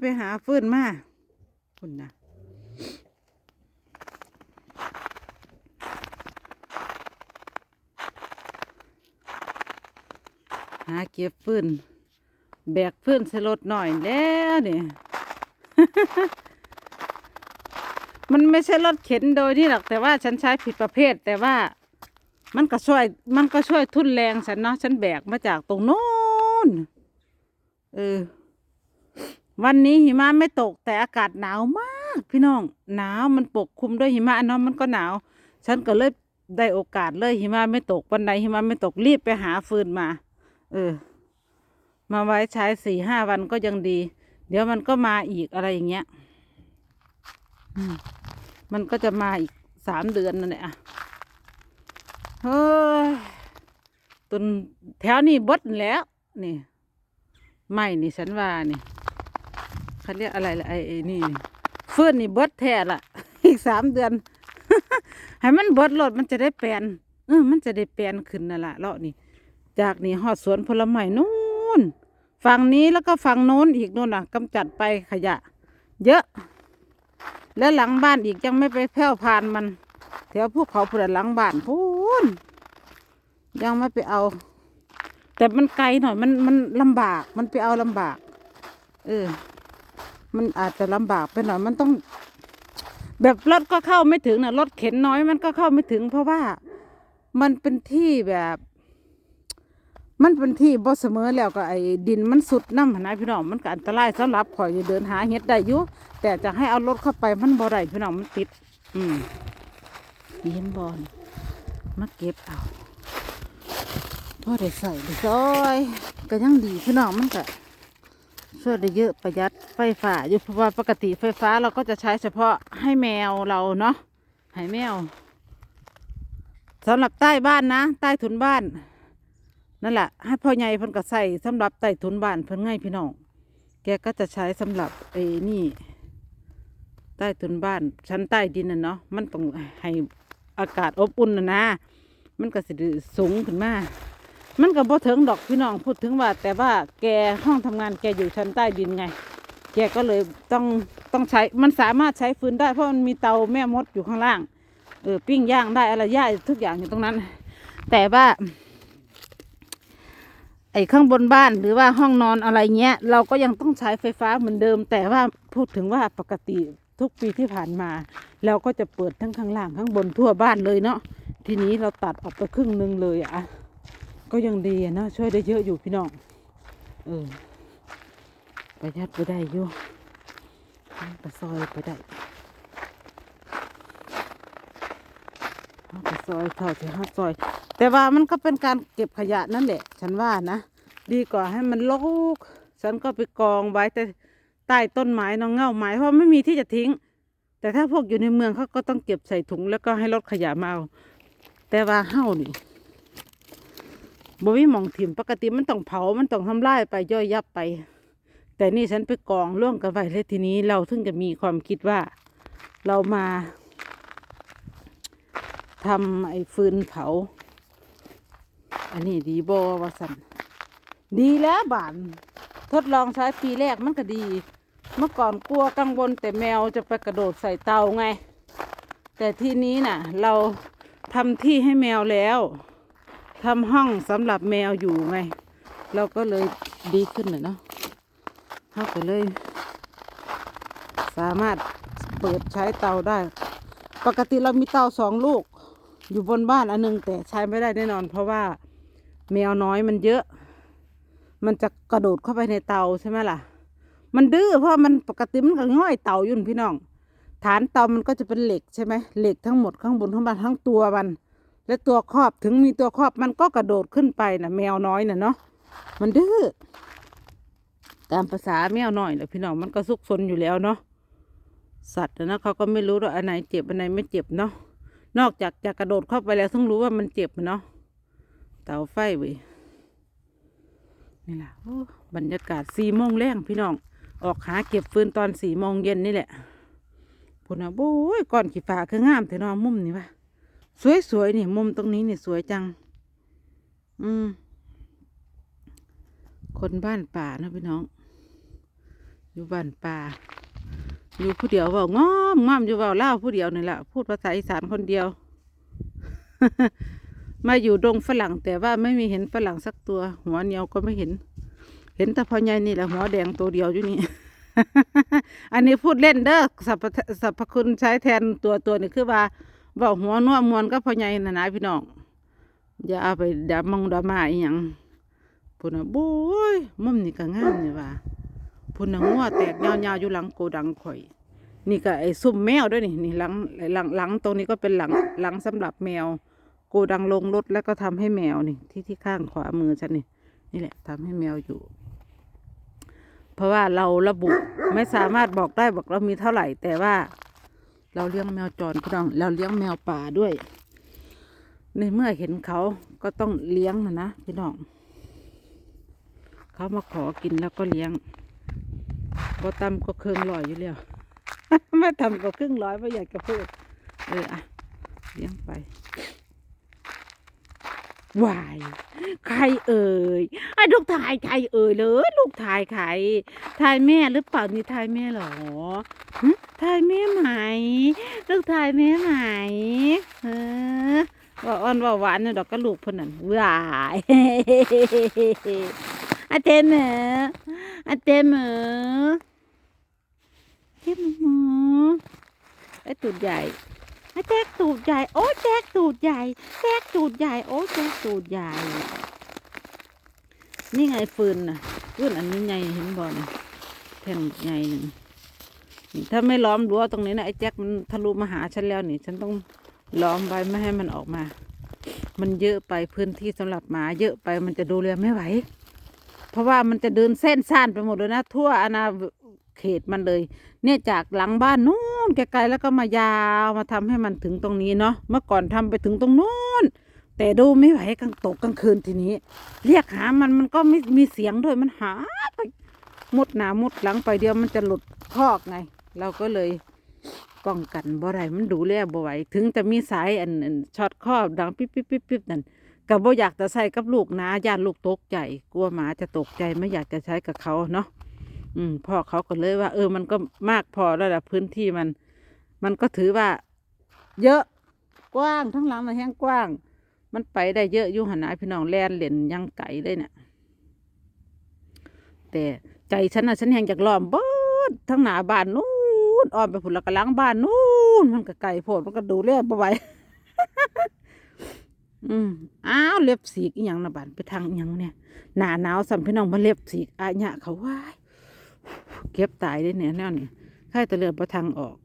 ไปหาฟืนมาคุณนะหาเก็บฟืนแบกฟืนใส่รถหน่อยแล้วนี่มันไม่ใช่รถเข็นโดยนี่หรอกแต่ว่าฉันใช้ผิดประเภท แต่ว่ามันก็ช่วย มันก็ช่วยทุนแรงฉันเนาะฉันแบกมาจากตรงโน้นเออ วันนี้หิมะไม่ตกแต่อากาศหนาวมาก พี่น้องหนาวมันปกคลุมด้วยหิมะเนาะมันก็หนาว ฉันก็เลยได้โอกาสเลยหิมะไม่ตกวันไหนหิมะไม่ตกรีบไปหาฟืนมา เออ มาไว้ใช้สี่ห้าวันก็ยังดี เดี๋ยวมันก็มาอีกอะไรอย่างเงี้ยมันก็จะมาอีกสามเดือนนั่นแหละเฮ้ยตุนแถวนี้บดแล้วนี่ไม่นี่ฉันว่านี่ เขาเรียกอะไรล่ะไอ้นี่เฟื่อนนี่เบิดแท้ละอีกสามเดือน ให้มันเบิดรถมันจะได้แปลนเออมันจะได้แปลนขึ้นนั่นละเลาะนี่ จากนี่หอดสวนผลไม้นู่นฝั่งนี้แล้วก็ฝั่งโน้นอีกนู่นอะกำจัดไปขยะ เยอะ แล้วหลังบ้านอีกยังไม่ไปแผ่วพานมันแถวภูเขาเผื่อหลังบ้านพูนยังไม่ไปเอา แต่มันไกลหน่อยมันมันลำบากมันไปเอาลำบาก เออ มันอาจจะลำบากไปหน่อยมันต้อง แบบรถก็เข้าไม่ถึงนะรถเข็นน้อยมันก็เข้าไม่ถึง เพราะว่ามันเป็นที่แบบ มันเป็นที่บ่เสมอแล้วก็ไอ้ดินมันสุดน้ำหั้นนะพี่น้องมันก็อันตรายสำหรับข่อยจะเดินหาเห็ดได้อยู่แต่จะให้เอารถเข้าไปมันบ่ได้พี่น้องมันติด อืมเห็นบอลมาเก็บเอาพอได้ใส่ได้ซอยก็ยังดีพี่น้องมันก็ ช่วยได้เยอะประหยัดไฟฟ้าอยู่เพราะว่าปกติไฟฟ้าเราก็จะใช้เฉพาะให้แมวเราเนาะให้แมวสำหรับใต้บ้านนะ ใต้ถุนบ้าน นั่นแหละให้พ่อใหญ่เพิ่นก็ใส่สำหรับใต้ถุนบ้านเพิ่นง่ายพี่น้องแกก็จะใช้สำหรับไอ้นี่ ใต้ถุนบ้าน ชั้นใต้ดินน่ะเนาะมันต้องให้อากาศอบอุ่นนะนะ มันก็สิสูงขึ้นมา มันก็บ่ถึงดอกพี่น้องพูดถึงว่า แต่ว่าแกห้องทำงานแกอยู่ชั้นใต้ดินไง แกก็เลยต้องต้องใช้มันสามารถใช้ฟืนได้เพราะมันมีเตาแม่มดอยู่ข้างล่างเออปิ้งย่างได้อะไรย่างทุกอย่างอยู่ตรงนั้น แต่ว่า ไอ้ข้างบนบ้านหรือว่าห้องนอนอะไรเงี้ย เราก็ยังต้องใช้ไฟฟ้าเหมือนเดิม แต่ว่าพูดถึงว่าปกติทุกปีที่ผ่านมา เราก็จะเปิดทั้งข้างล่างข้างบนทั่วบ้านเลยเนาะทีนี้เราตัดออกไปครึ่งหนึ่งเลยอะ ก็ยังดีนะช่วยได้เยอะอยู่พี่น้องเออประหยัดไปได้อยู่ไปซอยไปได้เอาไปซอยเท่าที่ห้าซอย แต่ว่ามันก็เป็นการเก็บขยะนั่นแหละ ฉันว่านะ ดีกว่าให้มันรกฉันก็ไปกองไว้แต่ใต้ต้นไม้เนองเง่าไม้เพราะไม่มีที่จะทิ้ง แต่ถ้าพวกอยู่ในเมืองเขาก็ต้องเก็บใส่ถุงแล้วก็ให้รถขยะมาเอา แต่ว่าเฮ้านี่ บ่มีหมองถิ่มปกติมันต้องเผา มันต้องทำลายไปย่อยยับไป แต่นี่ฉันไปกองร่วงกันไว้เลยทีนี้เราถึงจะมีความคิดว่า เรามาทำไอ้ฟืนเผา อันนี้ดีบอว่าสันดีแล้วบานทดลองใช้ปีแรกมันก็ดี เมื่อก่อนกลัวกังวลแต่แมวจะไปกระโดดใส่เตาไง แต่ทีนี้น่ะ เราทำที่ให้แมวแล้ว ทำห้องสำหรับแมวอยู่ไง เราก็เลยดีขึ้นน่ะเนาะเขาก็เลย สามารถเปิดใช้เตาได้ ปกติเรามีเตาสองลูก อยู่บนบ้านอันหนึง แต่ใช้ไม่ได้แน่นอน เพราะว่าแมวน้อยมันเยอะ มันจะกระโดดเข้าไปในเตาใช่ไหมล่ะ มันดื้อเพราะมันปกติมันก็ง่อยเตายู่นพี่น้อง ฐานเตามันก็จะเป็นเหล็กใช่ไหมเหล็กทั้งหมดข้างบนข้างบนทั้งตัวมัน และตัวครอบถึงมีตัวครอบมันก็กระโดดขึ้นไปนะแมวน้อยน่ะเนาะมันดื้อตามภาษาแมวน้อยแหละพี่น้องมันก็ซุกซนอยู่แล้วเนาะสัตว์นะเขาก็ไม่รู้ว่าอันไหนเจ็บอันไหนไม่เจ็บเนาะนอกจากจะกระโดดเข้าไปแล้วต้องรู้ว่ามันเจ็บเนาะเตาไฟเว้ยนี่แหละบรรยากาศสี่โมงแรงพี่น้อง ออกหาเก็บฟืนตอนสี่โมงเย็นนี่แหละพุ่นนะโอ้ยก่อนขี้ฟ้าคืองามแต่นอนมุมนี่วะ สวยๆนี่มุมตรงนี้นี่สวยจัง อืม คนบ้านป่านะพี่น้อง อยู่บ้านป่า อยู่ผู้เดียวเว้างอมงอมอยู่เว้าเล่าผู้เดียวนี่แหละพูดภาษาอีสานคนเดียว มาอยู่ดงฝรั่ง แต่ว่าไม่มีเห็นฝรั่งสักตัว หัวเนียวก็ไม่เห็น เห็นแต่พ่อใหญ่นี่แหละหัวแดงตัวเดียวอยู่นี่อันนี้พูดเล่นเด้อสรรพสรรพคุณใช้แทนตัวตัวนี่คือว่า เว่าหัวนัวมวนก็พ่อใหญ่นะนะพี่น้องอย่าเอาไปดามองดามาอีหยังพุ่นน่ะบุ้ยมุมนี่ก็งามนี่ว่าพุ่นน่ะงัวแตกยาวๆอยู่หลังโกดังข่อย นี่ก็ไอ้ซุ่มแมวด้วยนี่นี่หลังหลังหลังตรงนี้ก็เป็นหลังหลังสำหรับแมว โกดังลงรถแล้วก็ทำให้แมวนี่ ที่ที่ข้างขวามือฉันนี่นี่แหละทำให้แมวอยู่ เพราะว่าเราระบุไม่สามารถบอกได้บอกเรามีเท่าไหร่แต่ว่า เราเลี้ยงแมวจรพี่น้องเราเลี้ยงแมวป่าด้วย ในเมื่อเห็นเขาก็ต้องเลี้ยงนะนะพี่น้องเขามาขอกินแล้วก็เลี้ยงพอตำก็เครื่องลอยอยู่แล้วไม่ทำก็ครึ่งร้อยไม่อยากจะพูดเอออะเลี้ยงไป วายใครเอ่ยไอ้ลูกถ่ายใครเอ่ยเลยลูกถ่ายใครถ่ายแม่หรือเปล่านี่ถ่ายแม่เหรอหึถ่ายแม่ไหม ลูกถ่ายแม่ไหมเออว่าอ่อนว่าหวานเนี่ยดอกก็ลูกพนันวายอาเจมเหรออาเจมเหรอเจมหมูไอ้ตูดใหญ่ แจ๊กตูดใหญ่ โอ้แจ๊กตูดใหญ่แจ๊กตูดใหญ่ โอ้แจ๊กตูดใหญ่ นี่ไงฟืนน่ะฟืนอันนี้ใหญ่เห็นบ่เนี่ยแท่งใหญ่หนึ่งถ้าไม่ล้อมรั้วตรงนี้นะไอ้แจ๊กมันทะลุมาหาฉันแล้วนี่ฉันต้องล้อมไว้ไม่ให้มันออกมา มันเยอะไปพื้นที่สำหรับหมา เยอะไปมันจะดูแลไม่ไหว เพราะว่ามันจะเดินเส้นซ่านไปหมดเลยนะ ทั่วอาณา เขตมันเลย เนี่ยจากหลังบ้านนู้นไกลๆแล้วก็มายาวมาทำให้มันถึงตรงนี้เนาะเมื่อก่อนทำไปถึงตรงนู้นแต่ดูไม่ไหวกลางตกกลางคืนทีนี้ เรียกหามันมันก็ไม่มีเสียงด้วยมันหาไปมุดหนามุดหลังไปเดียวมันจะหลุดคอกไง เราก็เลยป้องกันบ่ได้มันดูแลบ่ไหวถึงจะมีสายอันช็อตครอบดังปิ๊บปิ๊บปิ๊บปิ๊บนั่นก็บ่อยากจะใส่กับลูกนะย่านลูกตกใจกลัวหมาจะตกใจไม่อยากจะใช้กับเขาเนาะ อืมพ่อเขาก็เลยว่า เออ มันก็มากพอแล้วละพื้นที่มัน มันก็ถือว่า เยอะกว้างทั้งหลังนแห้งกว้าง มันไปได้เยอะอยู่หันนะพี่น้องแลนเล่นยังไก่เลยเนี่ยแต่ใจฉันนะฉันแหงจากล้อมบดทั้งหน้าบ้านนู้นอ้อมไปผุนละกะหลังบ้านนู้นมันก็ไก่โพดมันก็ดูแลบ่ไหวอืมอ้าวเล็บสีกอีหยังนะบ้านไปทางอีหยังเนี่ยหนาหนาวสัมพี่น้องมาเล็บสีกอาญะเขาว่าย เก็บตายได้เนี่ยแน่นี่ใครต่เลือดประทังออก